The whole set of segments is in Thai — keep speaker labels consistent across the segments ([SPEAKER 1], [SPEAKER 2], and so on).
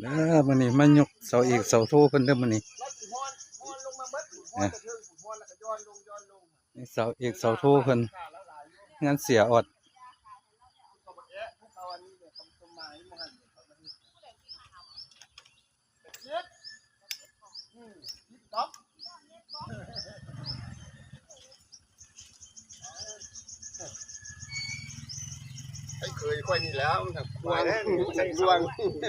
[SPEAKER 1] เด้อมื้อนี้มายกเสาเอกเสาโทเพิ่นเด้อมื้อนี้อะนี่เสาเอกเสาโทเพิ่นงานเสียออด
[SPEAKER 2] ไอ้เยค่อยนี่แล้วมันหนักลวงมันหนักลวง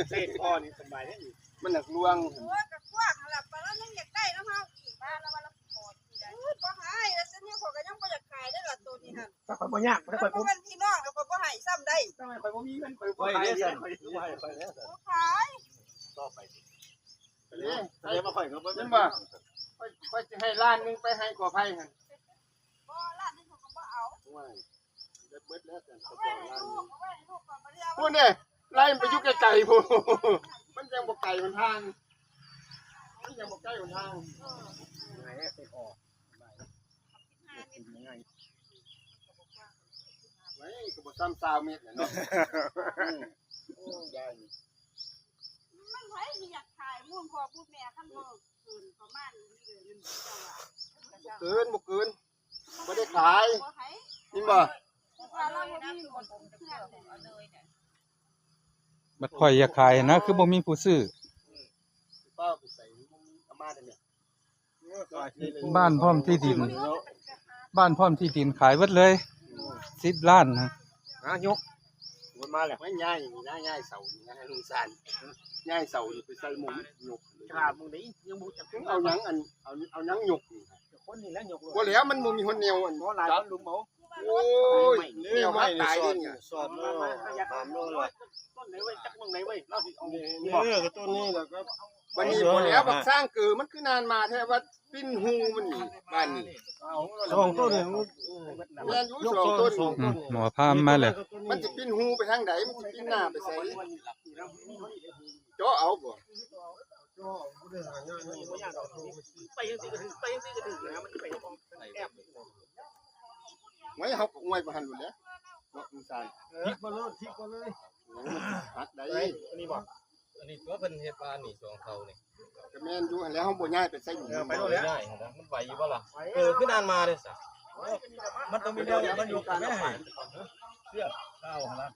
[SPEAKER 3] เส้นพ่อนี่สบายแน่นี่
[SPEAKER 2] มันหนักลวง
[SPEAKER 4] โอ้ยกับพวกนั่นล่ะไปแล้วยังอยากได้แล้วเฮาอีกบ้านแล้วว่าเราขอที่ได้บ่หายแล้วฉันยังขอก็ยังบ่อยากขายได้อล่ะตัวนี้หั่น
[SPEAKER 3] ถ้าข่อยบ่ยากถ้า
[SPEAKER 4] ถ้า
[SPEAKER 3] ข่อย
[SPEAKER 4] บ่
[SPEAKER 3] บ่
[SPEAKER 4] เป็นพี่น้องแล้วก็บ่ให้ซ้ำได้
[SPEAKER 3] ถ้าข่อยบ่มีเงินข่อยบ่ขายเนี่ยข่อยบ่ให้ข่อยแล้ว
[SPEAKER 4] บ่ขาย
[SPEAKER 3] ต่อไป
[SPEAKER 2] นี่
[SPEAKER 3] แสดงว่าข่อยก็บ่
[SPEAKER 2] นั่นบ่ค่อยจะให้ล้านนึงไปให้ขอไผ่หั่น
[SPEAKER 4] บ่ร้านนี้เขาก็บ่เอา
[SPEAKER 2] พูดเนี่ยไล่มันไปอยู่ไกลๆพูมันยังบ่ไกลหนทาง มันยังบ่ใกล้หนทาง
[SPEAKER 3] ไหนไปออก
[SPEAKER 2] ไว้ก็บ่ซ้ำซาวเม็ดน่ะเนาะอืมโอ้ยายนี่
[SPEAKER 4] มันไผสิอยากขายมุ่นพ่อพูดแม่คันบ่เกินประมาณนี้เลยเงินเจ้าว่า
[SPEAKER 2] เกินบ่เกินบ่ได้ขาย
[SPEAKER 4] บ่ให้
[SPEAKER 2] นี่บ่
[SPEAKER 4] ว่าเราบ่มีคนเพื่อนเอาเลยเนี่ย
[SPEAKER 1] บัดข่อยอยากขายนะคือบ่มีผู้ซื้อ
[SPEAKER 2] เป้าไปใส่มันเอามาได้เนี่ย
[SPEAKER 1] บ้านพร้อมที่ดิน บ้านพร้อมที่ดินขายเบิดเลย10ล้านนะ
[SPEAKER 3] อะยกมันมาแล้ว
[SPEAKER 2] ไว้ง่ายนี่นะง่ายเสานี่นะให้ลุงซานง่ายเสานี่ไปใส่หมุนหยก
[SPEAKER 3] กราบมึงนี่ยังบ่จับ
[SPEAKER 2] เอาหยังอันเอาเอาหยังหยกนี่
[SPEAKER 3] คนนี่แล้วยก
[SPEAKER 2] บ่แล้วมันบ่มีคนเหนียวอัน
[SPEAKER 3] บ่หลายคนลุงเมา
[SPEAKER 2] โอ้ยเนียวมาตายเด้เนี่ย
[SPEAKER 3] สอบมาตามโลละต้นไหนไว้จักมึงไหนไว้เราสิเอา
[SPEAKER 2] นี่ก็ต้นนี้แหละครับวันนี้บ่แล้วบักสร้างเกิดมันคือนานมาแท้ว่าปิ้นหูมันนี่บ้านนี่
[SPEAKER 3] สองต้นเนี่
[SPEAKER 2] แม่นอยู่สองต้น
[SPEAKER 1] หมอพามมาแล้ว
[SPEAKER 2] มันสิปิ้นหูไปทางใดมันสิปิ้นหน้าไปใส่เจาะเอาบ่
[SPEAKER 3] ไปยังสิก็ถึงไปยังสิก็ถึงนะมันไปแอบ
[SPEAKER 2] ไว้เฮาก็อวยบ่ทันหมดแล้วเนาะลุงซาน
[SPEAKER 3] ทิพย์มาเลยทิพย์มาเลย
[SPEAKER 2] หักได้
[SPEAKER 3] อันนี้บ่
[SPEAKER 5] อันนี้ตัวเป็นเฮ็ดบ้านนี่สองเขานี่
[SPEAKER 2] ก็แม่นอยู่หั่นแล้วเฮาบ่ย้ายไปใส่หมู
[SPEAKER 3] ไปโน่นแล้ว
[SPEAKER 5] ได้ฮะนะมันไหวอยู่บ่ล่ะเออขึ้นนานมาเด้อสะ
[SPEAKER 3] มันต้องมีเรื่องมันอยู่กันแม่ให้เสื้อข้าวนะ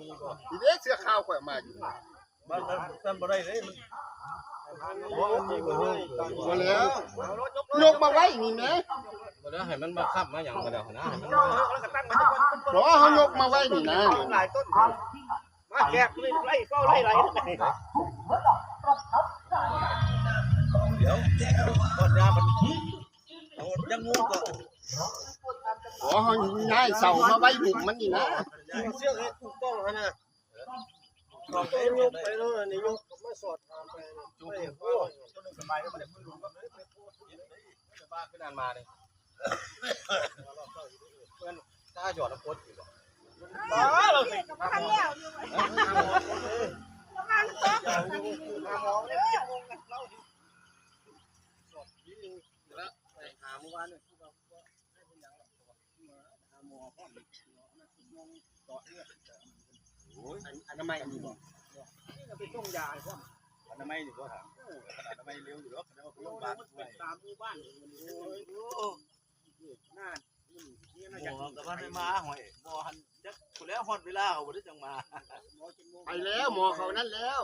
[SPEAKER 3] มีบ่
[SPEAKER 2] ทีเด้เสื้อขาวข่อยเอามาอยู่
[SPEAKER 3] มันมันบ่ได้เลยมันบ่มีบ่เลย
[SPEAKER 2] บ่แล้วยกมาไว้นี่แหม
[SPEAKER 5] บ่ได้ให้มันมาคับมาหยังบ่ได้นะให้มัน
[SPEAKER 3] แล้วก็ตั้งมัน
[SPEAKER 2] บ่เฮายกมาไว้นี่นะ
[SPEAKER 3] หลายต้นมาแกะไล่เฝ้าไล่ไล่เดี๋ยวต้นยามันเอายังงูก็
[SPEAKER 2] บ่เฮาย้ายเสามาไว้บุกมันนี่นะ
[SPEAKER 3] เชือกให้ถูกต้องนะขอบยกไปแล้วนี่ยกมาสอดตามไปจุ๊บสบายแล้วมันได้มือลงแล้ว
[SPEAKER 5] บ้านขึ้นนานมานี่เพิ่น กล้าหยอดน้ำกรดอยู่บ่
[SPEAKER 3] อ๋อเราสิ
[SPEAKER 4] ก็บ่ทันแล้วอยู่ประมาณสองนาทีมองเลย
[SPEAKER 3] หาเมื่อวานเนี่ย
[SPEAKER 2] โอ้ยอันนั้นไม่อันนี้บ่
[SPEAKER 3] นี่เราไปต้มยาใช่ไหม
[SPEAKER 5] อนามัยนี่บ่ถามอนามัยเร็วอยู่แล้วแสดว่าโรงพยาบาลด้วย
[SPEAKER 3] ตามหมู่บ้านโอ้ย
[SPEAKER 6] บ่กับพันไม่มาหอยบ่หันจักผู้แล้วฮอดเวลาเขาบ่ได้จังมา
[SPEAKER 2] ไปแล้วหมอเขานั่นแล้ว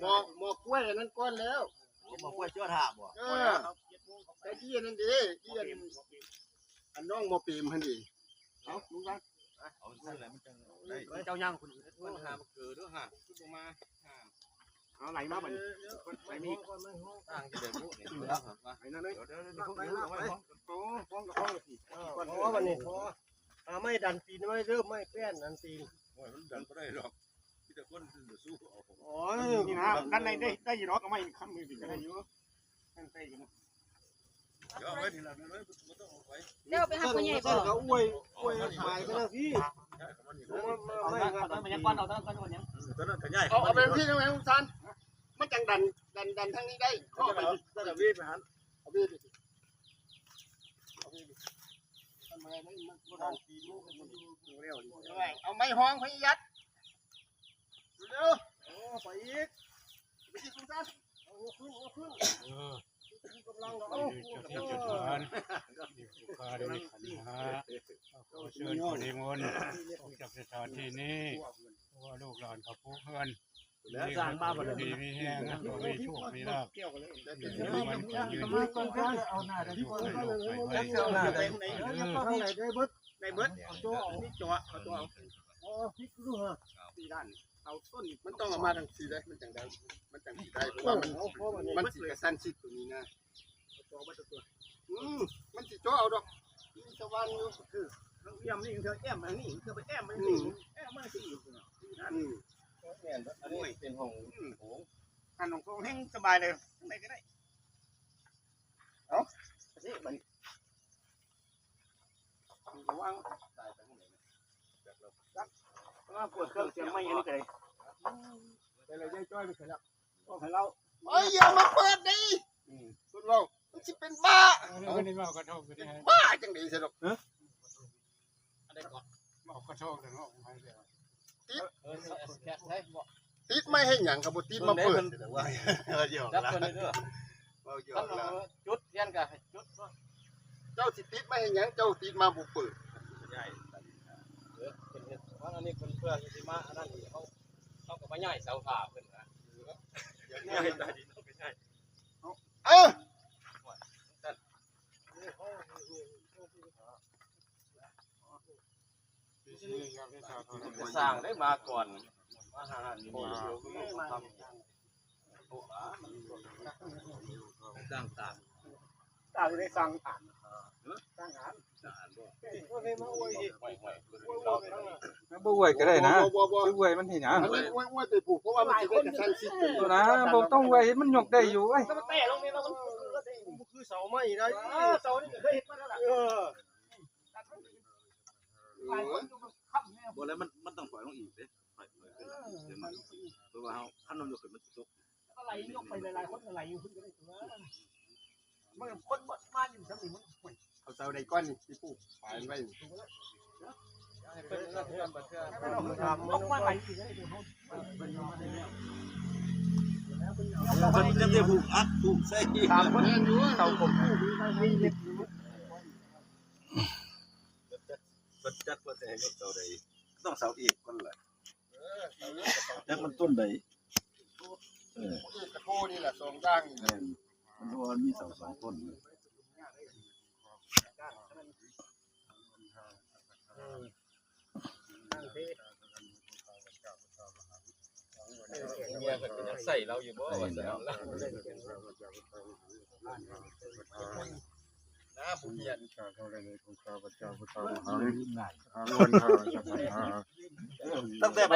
[SPEAKER 2] หมอหมอกล้วยอันนั้นก้อนแล้ว
[SPEAKER 6] ผมมาคุยชั่วถามบ่
[SPEAKER 2] เออแต่ที่อันนั้นดิที่อันอันน้องหมอปีมหั่นดิเอ้าลุงรัก
[SPEAKER 6] เอาซื่ออะไรมันจังได้
[SPEAKER 3] เจ้าย่างคุณ
[SPEAKER 5] ปัญหามันเกิดด้วยฮะคือบ่มา
[SPEAKER 3] เอาไหลมาบัดนี้ไหลมี
[SPEAKER 5] ต่างจะได้รู้นี่แล้วว่า
[SPEAKER 3] ไหลนั่นเลย
[SPEAKER 6] เดี๋ยวเดี๋ยวเดี๋ยวเดี๋ยวเดี๋ยวไว้ของ
[SPEAKER 3] โอ้ฟ้องกับฟ้องสิก่อนเพราะวันนี้พออ่าไม่ดันตีนไม่เริ่มไม่แป้นดันตีน
[SPEAKER 6] โอ้ยมันดันบ่ได้หรอกมีแต่คนสู้เอา
[SPEAKER 3] อ๋อนี่นะด้านในได้ได้อยู่หรอกก็ไม่ค้ำมือติดกันได้อยู่นั่นไปอยู่
[SPEAKER 6] เดี๋ยวเอาไว้ทีหลังนะบ่ต้องเอาไว้
[SPEAKER 4] เดี๋ยวไปหาผู้ใหญ่บ่
[SPEAKER 3] ก็อวยอวยหายไปแล้วพี่
[SPEAKER 6] ใช่ของมันนี่
[SPEAKER 3] ไม่ไม่ไม่มันยังก้อนเอาตั้งก้อนวันยัง
[SPEAKER 6] ตอนนั้นก็ย้าย
[SPEAKER 2] เอาไปเอาเป็นพี่ทำไมลุงซัน มันจังดันดันดันทางนี้ได้
[SPEAKER 3] ก็
[SPEAKER 2] เอา
[SPEAKER 3] ไป
[SPEAKER 2] ไป
[SPEAKER 3] ก็จะวิ่งไปหัน
[SPEAKER 2] เอาพี่ดิเอาพี่ดิทำไมไม่มันบ่ดันตีลูกมันอยู่เร็วดิเอาไม้ห้องไปยัดเร็ว
[SPEAKER 7] โอ้ไปอีก
[SPEAKER 2] ไปที่คุณซะ
[SPEAKER 7] เอาขึ้นเอาขึ้น
[SPEAKER 4] เออ
[SPEAKER 7] กำลังเอา
[SPEAKER 4] เจ้าที่เจ้าทานนี่ผู้ค้าได้ขันหาขอเชิญขอนิมนต์จากสถานที่นี้เพราะว่าลูกหลานเขาผู้เพื่อน
[SPEAKER 3] แล้วสร้างบ้านมาเลย
[SPEAKER 4] ดีมีแห้งนะมีโชคมีลาภ
[SPEAKER 7] เกี่ยวกันเลย
[SPEAKER 2] แต่
[SPEAKER 4] ยื
[SPEAKER 2] เป็น
[SPEAKER 4] น
[SPEAKER 2] ยังไง
[SPEAKER 4] มันขอยืน
[SPEAKER 1] มาก่อนก็เอาหน้าได้
[SPEAKER 4] อยู่ให้โลกไปไว้
[SPEAKER 1] เอาหน้าได้
[SPEAKER 7] ข้างไหนได้เบิด
[SPEAKER 2] ในเบิด
[SPEAKER 7] เอาตัวเอา
[SPEAKER 2] นี่จ่อเอาตัวเอา
[SPEAKER 7] อ๋อพริกดูฮะ
[SPEAKER 2] สี่ด้านเอาต้นมันต้องเอามาทางสี่ได้มันจังได้มันจังสี่ได้เพราะว่ามัน
[SPEAKER 7] เอาเพราะมัน
[SPEAKER 2] มันสิกระสันชิดตรงนี้นะจ่อมาตัวอืมมันสิจ่อเอาดอกมีสว่างอยู่คือ
[SPEAKER 3] เยี่ยมนี่เธอแอมมานี่เธอไปแอมมานี่แอมมาสิ
[SPEAKER 2] อื ม
[SPEAKER 7] อันนี้เป็นห้อง
[SPEAKER 2] อันของเขาแห้งสบายเลยข้างในก็ได้
[SPEAKER 3] สิมัน
[SPEAKER 2] ระวัง
[SPEAKER 3] ว่าปวดเครื่องเสียงไม่ยังไง
[SPEAKER 2] ไปเลยยายจ้อยไปเถอะแล้ว
[SPEAKER 3] ก็ให้เรา
[SPEAKER 2] เอ้ยอย่ามาเปิดดิคุณเรามันสิเป็นบ้า
[SPEAKER 4] เอาไม่ได้มากระทบกันได้
[SPEAKER 2] บ้าจังดีสิลูก
[SPEAKER 4] มากระทบกันเนาะให้ ติดี๋ยว
[SPEAKER 2] ติดไม่ให้หยังกับบ่ติดมาเปิด
[SPEAKER 6] ว่าเดี๋ยว
[SPEAKER 3] จับ
[SPEAKER 6] ละ
[SPEAKER 3] ตัวนี้เด้อ
[SPEAKER 6] ว่าเดี๋ยวละ
[SPEAKER 3] จุดเทียนกันจุด
[SPEAKER 2] เจ้าสิติดไม่ให้หยังเจ้าติดมาบ่เปิด
[SPEAKER 3] ว่าอันนี้เพื่อนเพื่อนสิมาอันนั้นเขาเขาก็มาย่ายเสาผ่าเพิ่นนะ
[SPEAKER 6] ง่ายตาดีไม่ใช่
[SPEAKER 2] เอ้า จะ
[SPEAKER 3] สร้างได้มาก่อนมาหานี่ทำสร้างตาม
[SPEAKER 7] ต่างได้สั่งอ่านสั่งอ่านก็เลยมาอวยอีก
[SPEAKER 1] บ่อวยก็ได้นะ
[SPEAKER 2] บ่บ่
[SPEAKER 1] อวยมันเห็นหยัง
[SPEAKER 2] อวยวยไปปลูกเพราะว่ามันสิได้กระสันชิดตัว
[SPEAKER 1] นะบ่ต้องอวยมันยกได้อยู่เว้ย
[SPEAKER 3] ก็มาเตะลงนี่แล้วมัน
[SPEAKER 7] คือเสาไม้ได้
[SPEAKER 3] เสานี่เคยเห็นมาแล้วล่ะ
[SPEAKER 7] เออ
[SPEAKER 6] บ่แล้วมันมันต้องปล่อยลงอีกเด้ปล่อยขึ้นเดี๋ยวมันเพราะว่าเฮาคันนมอยู่ขึ้นมันตก
[SPEAKER 3] อะไรยกไปหลายๆคนอะไรอยู่ขึ้นก็ได้ตัวมันคนหมดมาอยู่ทั้งนี้มัน
[SPEAKER 2] เอาเสาใดก้อนนี่สิปลูกปลายไว้
[SPEAKER 3] เป็นเรื่องเพื่อนเพื่อนทำมันมาหลายปีแล้ว
[SPEAKER 6] มันจะได้ผูกอัดผูกใส่
[SPEAKER 2] ถามคนอื่นอยู่เสาผม
[SPEAKER 6] มั นจัดว่าจะให้ยกเสาใดต้องเสาอีกก่อนล่ะแล้วมันต้นใด
[SPEAKER 2] เอกกระโทนี่แหละสองด้างนี่แหละ
[SPEAKER 6] มันว่ามีเสาสองต้น
[SPEAKER 3] ใส่เราอยู่บ่ว่าแล้ว
[SPEAKER 2] นะผู้เรียน
[SPEAKER 6] ตั้งแต่ไป